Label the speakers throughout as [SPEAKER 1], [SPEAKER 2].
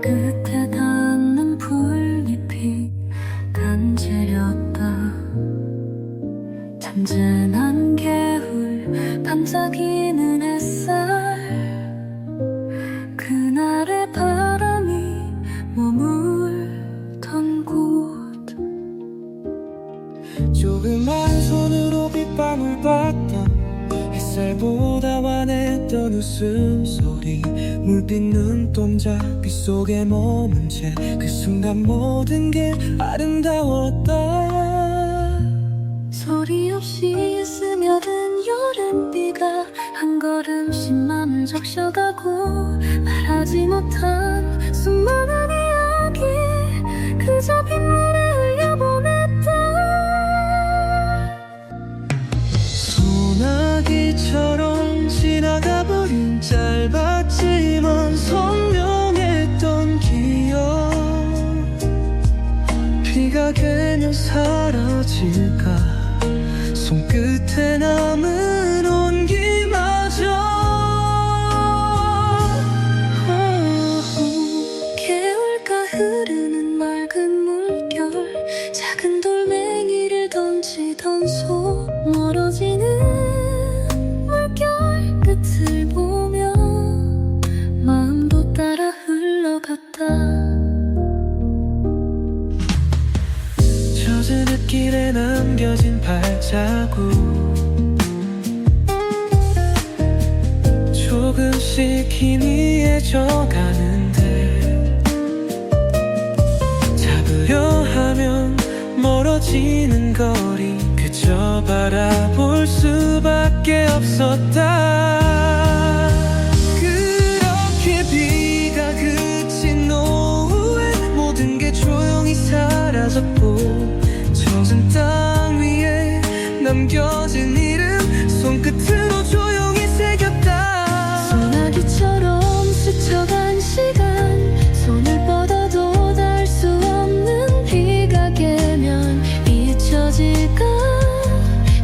[SPEAKER 1] 끝에 닿는 풀잎이 간지렸다. 잠재난 개울 반짝이는 햇살. 그날의 바람이 머물던 곳.
[SPEAKER 2] 조그만 손으로 빗방울 봤던 햇살보다 환 했던 웃음소리 물빛 눈동자 빗속에 머문 채 그 순간 모든 게 아름다웠다.
[SPEAKER 1] 소리 없이 스며든 여름비가 한 걸음씩 맘을 적셔가고 말하지 못한 수많은 이야기 그저 빗물에
[SPEAKER 2] 사라질까? 손끝에 남은 온기마저.
[SPEAKER 1] 개울가 흐르는 맑은 물결 작은 돌멩이를 던지던 손 멀어지는 물결 끝을 보며 마음도 따라 흘러갔다
[SPEAKER 2] 흙길에 남겨진 발자국. 조금씩 희미해져 가는데 잡으려 하면 멀어지는 거리. 그저 바라볼 수밖에 없었다 숨겨진 이름 손끝으로 조용히 새겼다.
[SPEAKER 1] 소나기처럼 스쳐간 시간 손을 뻗어도 닿을 수 없는 비가 개면 잊혀질까?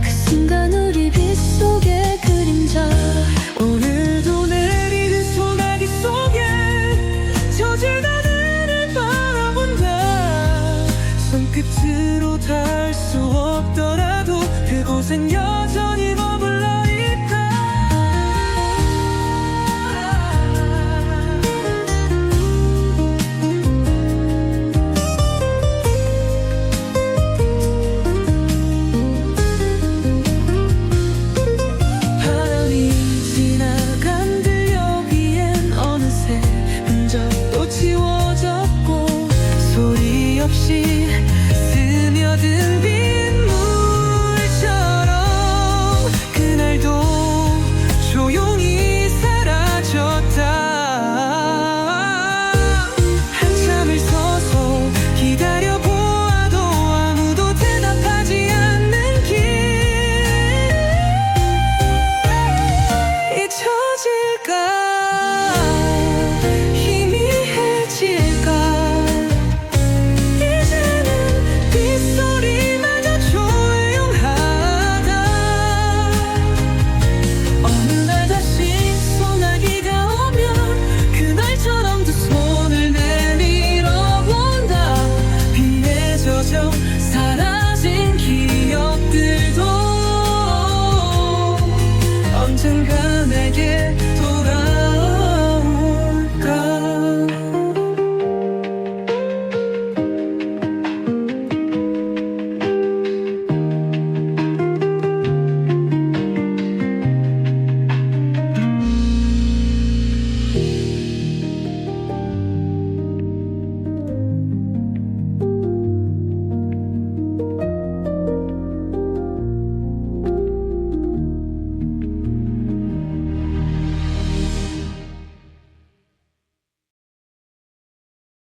[SPEAKER 1] 그 순간 우리 빗속의 그림자.
[SPEAKER 2] 달수 없던 in your